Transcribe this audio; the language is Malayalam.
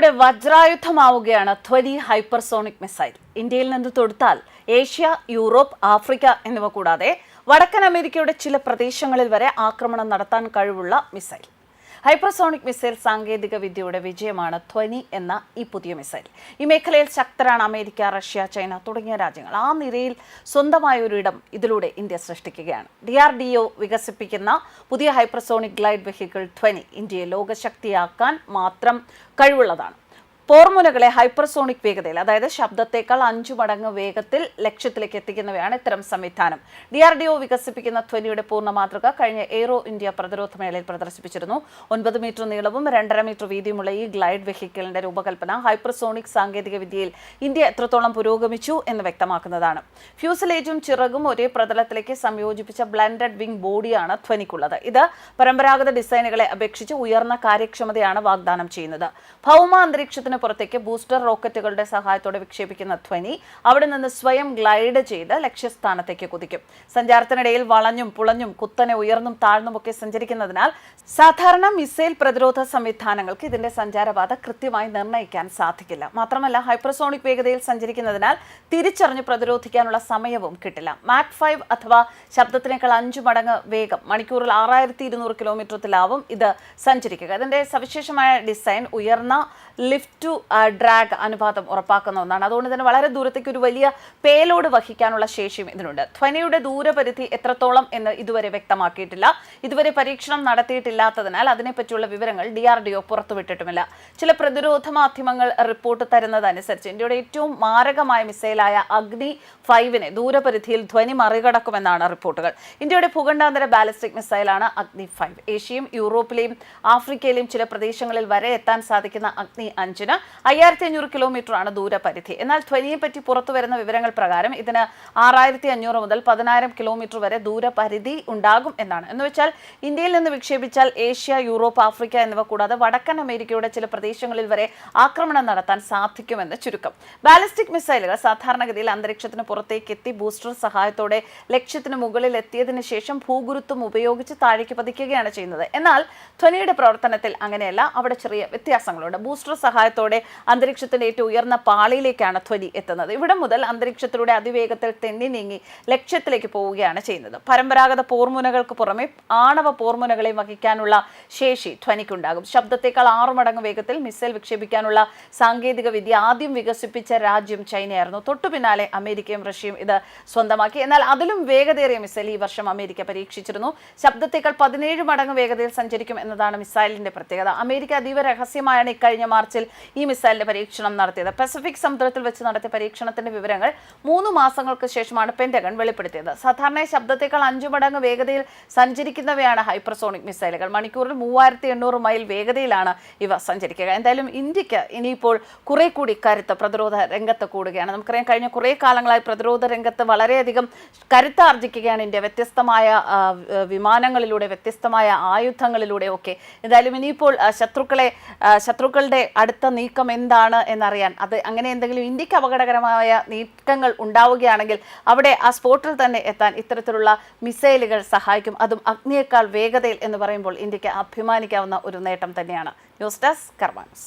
ഇന്ത്യയുടെ വജ്രായുധമാവുകയാണ് ധ്വനി ഹൈപ്പർസോണിക് മിസൈൽ. ഇന്ത്യയിൽ നിന്ന് തൊടുത്താൽ ഏഷ്യ യൂറോപ്പ് ആഫ്രിക്ക എന്നിവ കൂടാതെ വടക്കൻ അമേരിക്കയുടെ ചില പ്രദേശങ്ങളിൽ വരെ ആക്രമണം നടത്താൻ കഴിവുള്ള മിസൈൽ. ഹൈപ്പർസോണിക് മിസൈൽ സാങ്കേതിക വിദ്യയുടെ വിജയമാണ് ധ്വനി എന്ന ഈ പുതിയ മിസൈൽ. ഈ മേഖലയിൽ ശക്തരാണ് അമേരിക്ക റഷ്യ ചൈന തുടങ്ങിയ രാജ്യങ്ങൾ. ആ നിരയിൽ സ്വന്തമായ ഒരു ഇടം ഇതിലൂടെ ഇന്ത്യ സൃഷ്ടിക്കുകയാണ്. ഡി ആർ ഡി ഒ വികസിപ്പിക്കുന്ന പുതിയ ഹൈപ്പർസോണിക് ഗ്ലൈഡ് വെഹിക്കിൾ ധ്വനി ഇന്ത്യയെ ലോകശക്തിയാക്കാൻ മാത്രം കഴിവുള്ളതാണ്. പോർമുനകളെ ഹൈപ്പർസോണിക് വേഗതയിൽ അതായത് ശബ്ദത്തേക്കാൾ അഞ്ചു മടങ്ങ് വേഗത്തിൽ ലക്ഷ്യത്തിലേക്ക് എത്തിക്കുന്നവയാണ് ഇത്തരം സംവിധാനം. ഡി ആർ ഡി ഒ വികസിപ്പിക്കുന്ന ധ്വനിയുടെ പൂർണ മാതൃക കഴിഞ്ഞ എയ്റോ ഇന്ത്യ പ്രതിരോധ മേളയിൽ പ്രദർശിപ്പിച്ചിരുന്നു. ഒൻപത് മീറ്റർ നീളവും രണ്ടര മീറ്റർ വീതിയുമുള്ള ഈ ഗ്ലൈഡ് വെഹിക്കിളിന്റെ രൂപകൽപ്പന ഹൈപ്പർസോണിക് സാങ്കേതിക വിദ്യയിൽ ഇന്ത്യ എത്രത്തോളം പുരോഗമിച്ചു എന്ന് വ്യക്തമാക്കുന്നതാണ്. ഫ്യൂസിലേജും ചിറകും ഒരേ പ്രതലത്തിലേക്ക് സംയോജിപ്പിച്ച ബ്ലെൻഡഡ് വിംഗ് ബോഡിയാണ് ധ്വനിക്കുള്ളത്. ഇത് പരമ്പരാഗത ഡിസൈനുകളെ അപേക്ഷിച്ച് ഉയർന്ന കാര്യക്ഷമതയാണ് വാഗ്ദാനം ചെയ്യുന്നത്. ഭൗമ അന്തരീക്ഷത്തിന് പുറത്തേക്ക് ബൂസ്റ്റർ റോക്കറ്റുകളുടെ സഹായത്തോടെ വിക്ഷേപിക്കുന്ന ധ്വനി അവിടെ നിന്ന് സ്വയം ഗ്ലൈഡ് ചെയ്ത് ലക്ഷ്യസ്ഥാനത്തേക്ക് കുതിക്കും. സഞ്ചാരത്തിനിടയിൽ വളഞ്ഞും പുളഞ്ഞും കുത്തനെ ഉയർന്നും താഴ്ന്നുമൊക്കെ സഞ്ചരിക്കുന്നതിനാൽ സാധാരണ മിസൈൽ പ്രതിരോധ സംവിധാനങ്ങൾക്ക് ഇതിന്റെ സഞ്ചാരപാത കൃത്യമായി നിർണയിക്കാൻ സാധിക്കില്ല. മാത്രമല്ല ഹൈപ്രസോണിക് വേഗതയിൽ സഞ്ചരിക്കുന്നതിനാൽ തിരിച്ചറിഞ്ഞ് പ്രതിരോധിക്കാനുള്ള സമയവും കിട്ടില്ല. മാക് ഫൈവ് അഥവാ ശബ്ദത്തിനേക്കാൾ അഞ്ചു മടങ്ങ് വേഗം മണിക്കൂറിൽ ആറായിരത്തി ഇരുന്നൂറ് കിലോമീറ്ററിലാവും ഇത് സഞ്ചരിക്കുക. ഇതിന്റെ സവിശേഷമായ ഡിസൈൻ ഉയർന്ന ലിഫ്റ്റ് ടു ഡ്രാഗ് അനുപാതം ഉറപ്പാക്കുന്ന ഒന്നാണ്. അതുകൊണ്ട് തന്നെ വളരെ ദൂരത്തേക്ക് ഒരു വലിയ പേലോട് വഹിക്കാനുള്ള ശേഷിയും ഇതിനുണ്ട്. ധ്വനിയുടെ ദൂരപരിധി എത്രത്തോളം എന്ന് ഇതുവരെ വ്യക്തമാക്കിയിട്ടില്ല. ഇതുവരെ പരീക്ഷണം നടത്തിയിട്ടില്ലാത്തതിനാൽ അതിനെപ്പറ്റിയുള്ള വിവരങ്ങൾ ഡി ആർ ഡി ഒ പുറത്തുവിട്ടിട്ടുമില്ല. ചില പ്രതിരോധ മാധ്യമങ്ങൾ റിപ്പോർട്ട് തരുന്നതനുസരിച്ച് ഇന്ത്യയുടെ ഏറ്റവും മാരകമായ മിസൈലായ അഗ്നി ഫൈവിനെ ദൂരപരിധിയിൽ ധ്വനി മറികടക്കുമെന്നാണ് റിപ്പോർട്ടുകൾ. ഇന്ത്യയുടെ ഭൂഖണ്ഡാന്തര ബാലിസ്റ്റിക് മിസൈലാണ് അഗ്നി ഫൈവ്. ഏഷ്യയും യൂറോപ്പിലെയും ആഫ്രിക്കയിലെയും ചില പ്രദേശങ്ങളിൽ വരെ എത്താൻ സാധിക്കുന്ന അഗ്നി അഞ്ചിന് അയ്യായിരത്തി അഞ്ഞൂറ് കിലോമീറ്റർ ആണ് ദൂരപരിധി. എന്നാൽ ധ്വനിയെ പറ്റി പുറത്തു വരുന്ന വിവരങ്ങൾ പ്രകാരം ഇതിന് ആറായിരത്തി അഞ്ഞൂറ് മുതൽ പതിനായിരം കിലോമീറ്റർ വരെ ദൂരപരിധി ഉണ്ടാകും എന്നാണ്. എന്ന് വെച്ചാൽ ഇന്ത്യയിൽ നിന്ന് വിക്ഷേപിച്ചാൽ ഏഷ്യ യൂറോപ്പ് ആഫ്രിക്ക എന്നിവ കൂടാതെ വടക്കൻ അമേരിക്കയുടെ ചില പ്രദേശങ്ങളിൽ വരെ ആക്രമണം നടത്താൻ സാധിക്കുമെന്ന് ചുരുക്കം. ബാലിസ്റ്റിക് മിസൈലുകൾ സാധാരണഗതിയിൽ അന്തരീക്ഷത്തിന് പുറത്തേക്ക് എത്തി ബൂസ്റ്റർ സഹായത്തോടെ ലക്ഷ്യത്തിന് മുകളിൽ എത്തിയതിനു ശേഷം ഭൂഗുരുത്വം ഉപയോഗിച്ച് താഴേക്ക് പതിക്കുകയാണ് ചെയ്യുന്നത്. എന്നാൽ ധ്വനിയുടെ പ്രവർത്തനത്തിൽ അങ്ങനെയല്ല. അവിടെ ചെറിയ വ്യത്യാസങ്ങളുണ്ട്. ബൂസ്റ്റർ സഹായത്തോടെ അന്തരീക്ഷത്തിന്റെ ഏറ്റവും ഉയർന്ന പാളിയിലേക്കാണ് ധ്വനി എത്തുന്നത്. ഇവിടെ മുതൽ അന്തരീക്ഷത്തിലൂടെ അതിവേഗത്തിൽ തെന്നി നീങ്ങി ലക്ഷ്യത്തിലേക്ക് പോവുകയാണ് ചെയ്യുന്നത്. പരമ്പരാഗത പോർമുനകൾക്ക് പുറമെ ആണവ പോർമുനകളെ വഹിക്കാനുള്ള ശേഷി ധ്വനിക്കുണ്ടാകും. ശബ്ദത്തേക്കാൾ ആറു മടങ്ങ് വേഗത്തിൽ മിസൈൽ വിക്ഷേപിക്കാനുള്ള സാങ്കേതിക വിദ്യ ആദ്യം വികസിപ്പിച്ച രാജ്യം ചൈനയായിരുന്നു. തൊട്ടു പിന്നാലെ അമേരിക്കയും റഷ്യയും ഇത് സ്വന്തമാക്കി. എന്നാൽ അതിലും വേഗതയേറിയ മിസൈൽ ഈ വർഷം അമേരിക്ക പരീക്ഷിച്ചിരുന്നു. ശബ്ദത്തേക്കാൾ പതിനേഴ് മടങ്ങ് വേഗതയിൽ സഞ്ചരിക്കും എന്നതാണ് മിസൈലിന്റെ പ്രത്യേകത. അമേരിക്ക അതീവ രഹസ്യമായാണ് ഇക്കഴിഞ്ഞ മാർച്ചിൽ ഈ മിസൈലിന്റെ പരീക്ഷണം നടത്തിയത്. പസഫിക് സമുദ്രത്തിൽ വെച്ച് നടത്തിയ പരീക്ഷണത്തിന്റെ വിവരങ്ങൾ മൂന്ന് മാസങ്ങൾക്ക് ശേഷമാണ് പെന്റഗൺ വെളിപ്പെടുത്തിയത്. സാധാരണ ശബ്ദത്തേക്കാൾ അഞ്ചു മടങ്ങ് വേഗതയിൽ സഞ്ചരിക്കുന്നവയാണ് ഹൈപ്പർസോണിക് മിസൈലുകൾ. മണിക്കൂറിൽ മൂവായിരത്തി എണ്ണൂറ് മൈൽ വേഗതയിലാണ് ഇവ സഞ്ചരിക്കുക. എന്തായാലും ഇന്ത്യയ്ക്ക് ഇനിയിപ്പോൾ കുറെ കൂടി കരുത്ത് പ്രതിരോധ രംഗത്ത് കൂടുകയാണ്. നമുക്കറിയാം കഴിഞ്ഞ കുറേ കാലങ്ങളായി പ്രതിരോധ രംഗത്ത് വളരെയധികം കരുത്താർജിക്കുകയാണ് ഇന്ത്യ. വ്യത്യസ്തമായ വിമാനങ്ങളിലൂടെ വ്യത്യസ്തമായ ആയുധങ്ങളിലൂടെ ഒക്കെ. എന്തായാലും ഇനിയിപ്പോൾ ശത്രുക്കളെ ശത്രുക്കളുടെ അടുത്ത നീക്കം എന്താണ് എന്നറിയാൻ. അത് അങ്ങനെ എന്തെങ്കിലും ഇന്ത്യയ്ക്ക് അപകടകരമായ നീക്കങ്ങൾ ഉണ്ടാവുകയാണെങ്കിൽ അവിടെ ആ സ്പോട്ടിൽ തന്നെ എത്താൻ ഇത്തരത്തിലുള്ള മിസൈലുകൾ സഹായിക്കും. അതും അഗ്നിയേക്കാൾ വേഗതയിൽ എന്ന് പറയുമ്പോൾ ഇന്ത്യയ്ക്ക് അഭിമാനിക്കാവുന്ന ഒരു നേട്ടം തന്നെയാണ്. News desk കർമാൻസ്